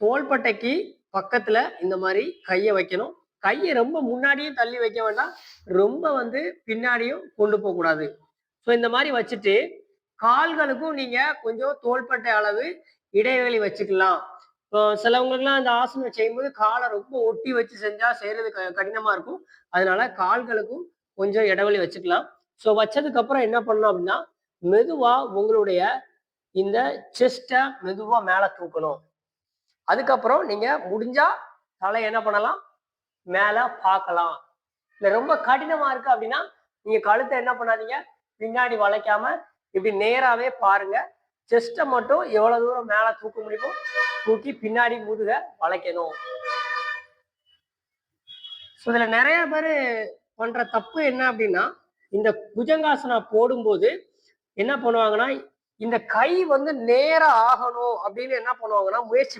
தோள்பட்டைக்கு பக்கத்துல இந்த மாதிரி கையை வைக்கணும். கையை ரொம்ப முன்னாடியும் தள்ளி வைக்க வேண்டாம். ரொம்ப வந்து பின்னாடியும் கொண்டு போக கூடாது. ஸோ இந்த மாதிரி வச்சுட்டு கால்களுக்கும் நீங்க கொஞ்சம் தோள்பட்டை அளவு இடைவெளி வச்சுக்கலாம். இப்போ சிலவங்களுக்குலாம் அந்த ஆசனம் செய்யும்போது காலை ரொம்ப ஒட்டி வச்சு செஞ்சா செய்யறது க- கடினமா இருக்கும். அதனால கால்களுக்கும் கொஞ்சம் இடைவெளி வச்சுக்கலாம். ஸோ வச்சதுக்கு அப்புறம் என்ன பண்ணலாம் அப்படின்னா மெதுவா உங்களுடைய இந்த செஸ்ட்டை மெதுவா மேல தூக்கணும். அதுக்கப்புறம் நீங்க முடிஞ்சா தலை என்ன பண்ணலாம்? மேல பார்க்கலாம். இல்ல ரொம்ப கடினமா இருக்கு அப்படின்னா நீங்க கழுத்தை என்ன பண்ணாதீங்க? பின்னாடி வளைக்காம இப்படி நேராவே பாருங்க. செஸ்ட்டை மட்டும் எவ்வளவு தூரம் மேல தூக்க முடியுமோ தூக்கி பின்னாடி முதுக வளைக்கணும். ஸோ இதுல நிறைய பேர் பண்ற தப்பு என்ன அப்படின்னா இந்த புஜங்காசனா போடும்போது என்ன பண்ணுவாங்கன்னா இந்த கை வந்து நேரா ஆகணும் அப்படின்னு என்ன பண்ணுவாங்கன்னா முயற்சி